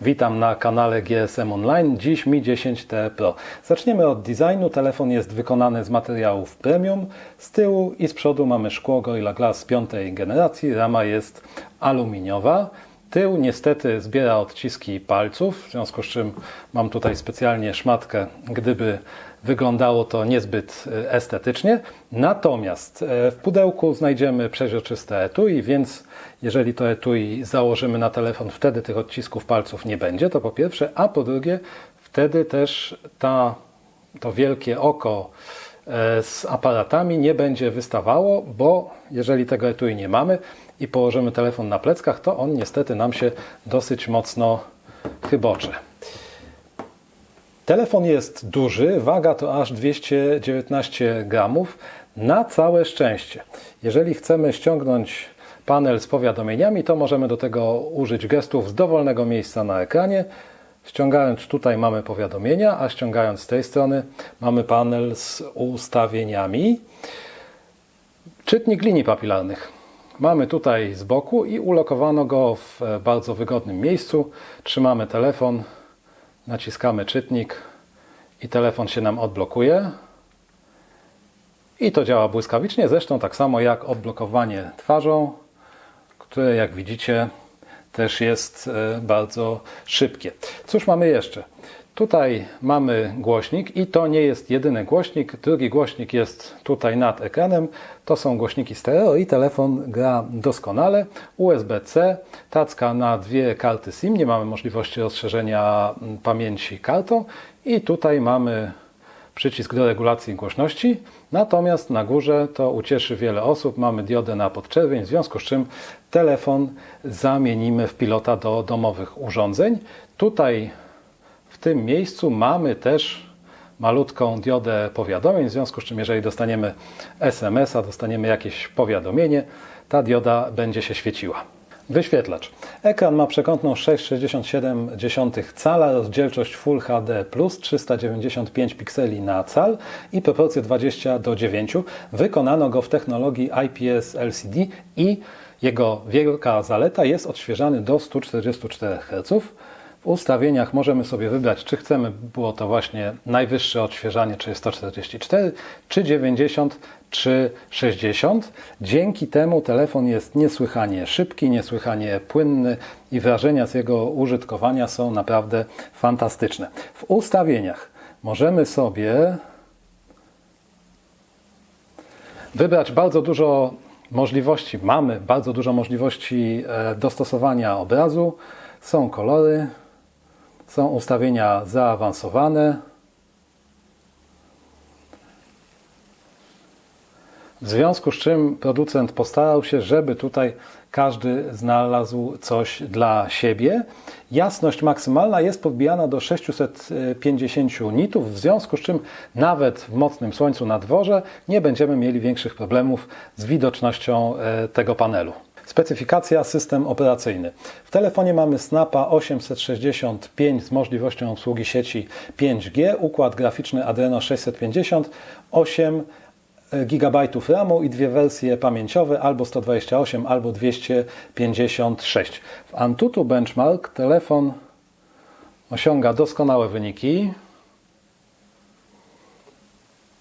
Witam na kanale GSM Online. Dziś Mi 10T Pro. Zaczniemy od designu. Telefon jest wykonany z materiałów premium. Z tyłu i z przodu mamy szkło Gorilla Glass piątej generacji. Rama jest aluminiowa. Tył niestety zbiera odciski palców, w związku z czym mam tutaj specjalnie szmatkę, gdyby wyglądało to niezbyt e, estetycznie. Natomiast e, w pudełku znajdziemy przeźroczyste etui, więc jeżeli to etui założymy na telefon, wtedy tych odcisków palców nie będzie, to po pierwsze, a po drugie, wtedy też ta, to wielkie oko z aparatami nie będzie wystawało, bo jeżeli tego etui nie mamy i położymy telefon na pleckach, to on niestety nam się dosyć mocno chybocze. Telefon jest duży, waga to aż 219 gramów. Na całe szczęście. Jeżeli chcemy ściągnąć panel z powiadomieniami, to możemy do tego użyć gestów z dowolnego miejsca na ekranie. Ściągając tutaj mamy powiadomienia, a ściągając z tej strony mamy panel z ustawieniami. Czytnik linii papilarnych. Mamy tutaj z boku i ulokowano go w bardzo wygodnym miejscu. Trzymamy telefon, naciskamy czytnik i telefon się nam odblokuje. I to działa błyskawicznie, zresztą tak samo jak odblokowanie twarzą, które jak widzicie też jest e, bardzo szybkie. Cóż mamy jeszcze? Tutaj mamy głośnik i to nie jest jedyny głośnik. Drugi głośnik jest tutaj nad ekranem. To są głośniki stereo i telefon gra doskonale. USB-C, tacka na dwie karty SIM. Nie mamy możliwości rozszerzenia mm, pamięci kartą. I tutaj mamy przycisk do regulacji głośności. Natomiast na górze to ucieszy wiele osób. Mamy diodę na podczerwień, w związku z czym telefon zamienimy w pilota do domowych urządzeń. Tutaj w tym miejscu mamy też malutką diodę powiadomień, w związku z czym jeżeli dostaniemy SMS-a, dostaniemy jakieś powiadomienie, ta dioda będzie się świeciła. Wyświetlacz. Ekran ma przekątną 6,67 cala, rozdzielczość Full HD+, 395 pikseli na cal i proporcje 20 do 9. Wykonano go w technologii IPS LCD i jego wielka zaleta jest odświeżany do 144 Hz. W ustawieniach możemy sobie wybrać, czy chcemy było to właśnie najwyższe odświeżanie, czyli 144, czy 90, czy 60. Dzięki temu telefon jest niesłychanie szybki, niesłychanie płynny i wrażenia z jego użytkowania są naprawdę fantastyczne. W ustawieniach możemy sobie wybrać bardzo dużo możliwości. Mamy bardzo dużo możliwości e, dostosowania obrazu. Są kolory, są ustawienia zaawansowane. W związku z czym producent postarał się, żeby tutaj każdy znalazł coś dla siebie. Jasność maksymalna jest podbijana do 650 nitów, w związku z czym nawet w mocnym słońcu na dworze nie będziemy mieli większych problemów z widocznością e, tego panelu. Specyfikacja system operacyjny. W telefonie mamy Snapa 865 z możliwością obsługi sieci 5G, układ graficzny Adreno 650, 8 GB RAMu i dwie wersje pamięciowe, albo 128, albo 256. W Antutu Benchmark telefon osiąga doskonałe wyniki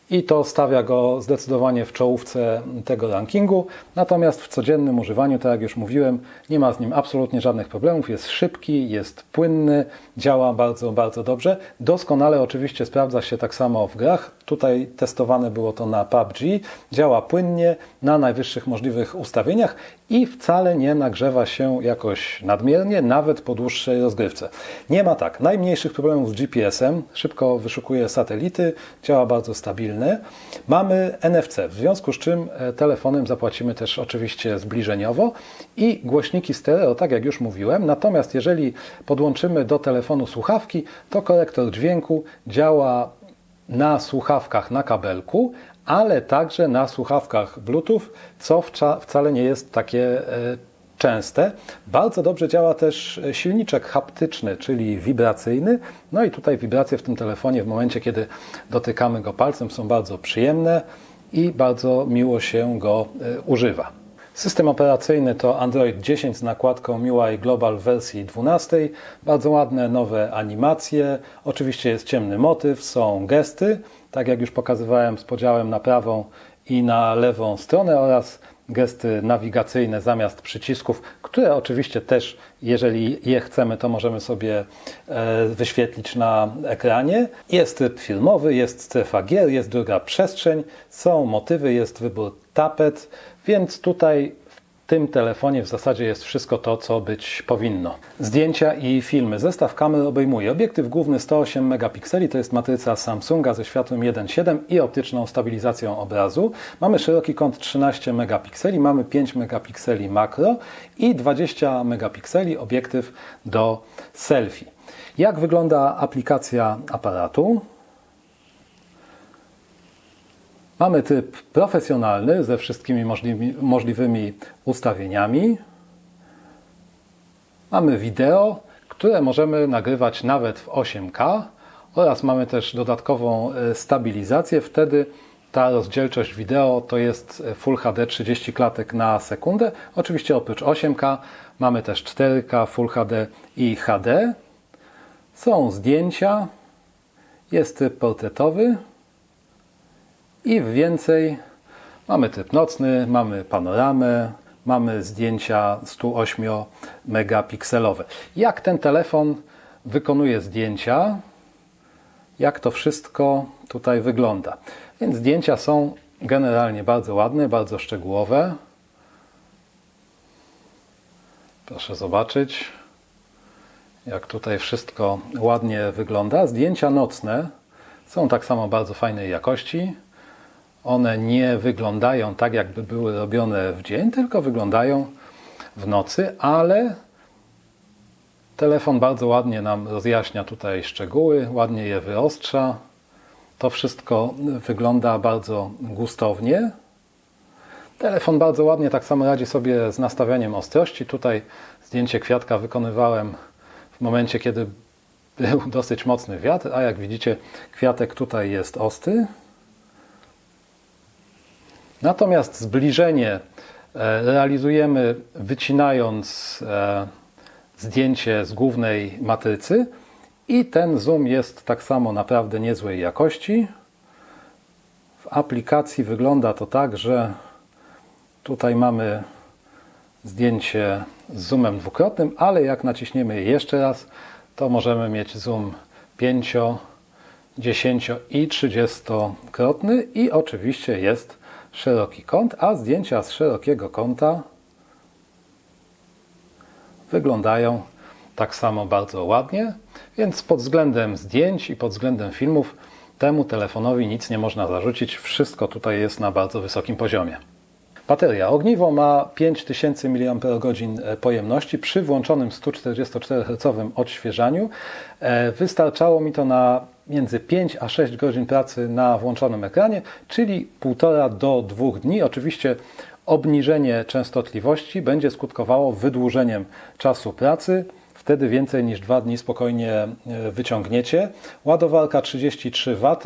i to stawia go zdecydowanie w czołówce tego rankingu. Natomiast w codziennym używaniu, tak jak już mówiłem, nie ma z nim absolutnie żadnych problemów. Jest szybki, jest płynny, działa bardzo, bardzo dobrze. Doskonale oczywiście sprawdza się tak samo w grach. Tutaj testowane było to na PUBG. Działa płynnie, na najwyższych możliwych ustawieniach i wcale nie nagrzewa się jakoś nadmiernie, nawet po dłuższej rozgrywce. Nie ma tak najmniejszych problemów z GPS-em, szybko wyszukuje satelity, działa bardzo stabilny. Mamy NFC, w związku z czym e, telefonem zapłacimy też oczywiście zbliżeniowo i głośniki stereo, tak jak już mówiłem. Natomiast jeżeli podłączymy do telefonu słuchawki, to korektor dźwięku działa na słuchawkach na kabelku, ale także na słuchawkach Bluetooth, co wcale nie jest takie e, częste. Bardzo dobrze działa też silniczek haptyczny, czyli wibracyjny. No i tutaj wibracje w tym telefonie w momencie, kiedy dotykamy go palcem są bardzo przyjemne i bardzo miło się go e, używa. System operacyjny to Android 10 z nakładką MIUI Global w wersji 12. Bardzo ładne nowe animacje. Oczywiście jest ciemny motyw, są gesty, tak jak już pokazywałem z podziałem na prawą i na lewą stronę oraz gesty nawigacyjne zamiast przycisków, które oczywiście też, jeżeli je chcemy, to możemy sobie e, wyświetlić na ekranie. Jest tryb filmowy, jest strefa gier, jest druga przestrzeń, są motywy, jest wybór tapet, więc tutaj w tym telefonie w zasadzie jest wszystko to, co być powinno. Zdjęcia i filmy. Zestaw kamer obejmuje obiektyw główny 108 megapikseli, to jest matryca Samsunga ze światłem 1.7 i optyczną stabilizacją obrazu. Mamy szeroki kąt 13 megapikseli, mamy 5 megapikseli makro i 20 megapikseli obiektyw do selfie. Jak wygląda aplikacja aparatu? Mamy typ profesjonalny ze wszystkimi możliwymi, możliwymi ustawieniami. Mamy wideo, które możemy nagrywać nawet w 8K oraz mamy też dodatkową e, stabilizację. Wtedy ta rozdzielczość wideo to jest Full HD 30 klatek na sekundę. Oczywiście oprócz 8K mamy też 4K, Full HD i HD. Są zdjęcia, jest tryb portretowy. I więcej mamy typ nocny, mamy panoramę, mamy zdjęcia 108 megapikselowe. Jak ten telefon wykonuje zdjęcia? Jak to wszystko tutaj wygląda? Więc zdjęcia są generalnie bardzo ładne, bardzo szczegółowe. Proszę zobaczyć, jak tutaj wszystko ładnie wygląda. Zdjęcia nocne są tak samo bardzo fajnej jakości one nie wyglądają tak, jakby były robione w dzień, tylko wyglądają w nocy, ale telefon bardzo ładnie nam rozjaśnia tutaj szczegóły, ładnie je wyostrza. To wszystko wygląda bardzo gustownie. Telefon bardzo ładnie tak samo radzi sobie z nastawianiem ostrości. Tutaj zdjęcie kwiatka wykonywałem w momencie, kiedy był dosyć mocny wiatr, a jak widzicie kwiatek tutaj jest ostry. Natomiast zbliżenie e, realizujemy wycinając e, zdjęcie z głównej matrycy i ten zoom jest tak samo naprawdę niezłej jakości. W aplikacji wygląda to tak, że tutaj mamy zdjęcie z zoomem dwukrotnym, ale jak naciśniemy je jeszcze raz, to możemy mieć zoom 5, 10 i 30-krotny i oczywiście jest szeroki kąt, a zdjęcia z szerokiego kąta wyglądają tak samo bardzo ładnie, więc pod względem zdjęć i pod względem filmów temu telefonowi nic nie można zarzucić. Wszystko tutaj jest na bardzo wysokim poziomie. Bateria ogniwo ma 5000 mAh pojemności przy włączonym 144 Hz odświeżaniu. E, wystarczało mi to na między 5 a 6 godzin pracy na włączonym ekranie, czyli 1,5 do 2 dni. Oczywiście obniżenie częstotliwości będzie skutkowało wydłużeniem czasu pracy. Wtedy więcej niż 2 dni spokojnie e, wyciągniecie. Ładowarka 33 W,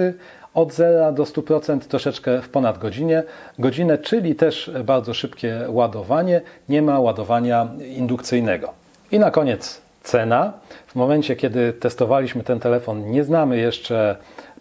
od 0 do 100% troszeczkę w ponad godzinie, godzinę, czyli też bardzo szybkie ładowanie. Nie ma ładowania indukcyjnego. I na koniec cena. W momencie, kiedy testowaliśmy ten telefon, nie znamy jeszcze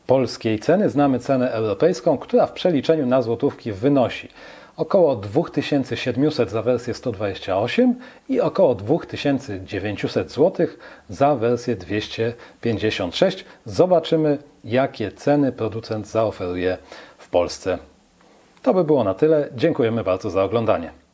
polskiej ceny, znamy cenę europejską, która w przeliczeniu na złotówki wynosi około 2700 za wersję 128 i około 2900 zł za wersję 256. Zobaczymy, jakie ceny producent zaoferuje w Polsce. To by było na tyle. Dziękujemy bardzo za oglądanie.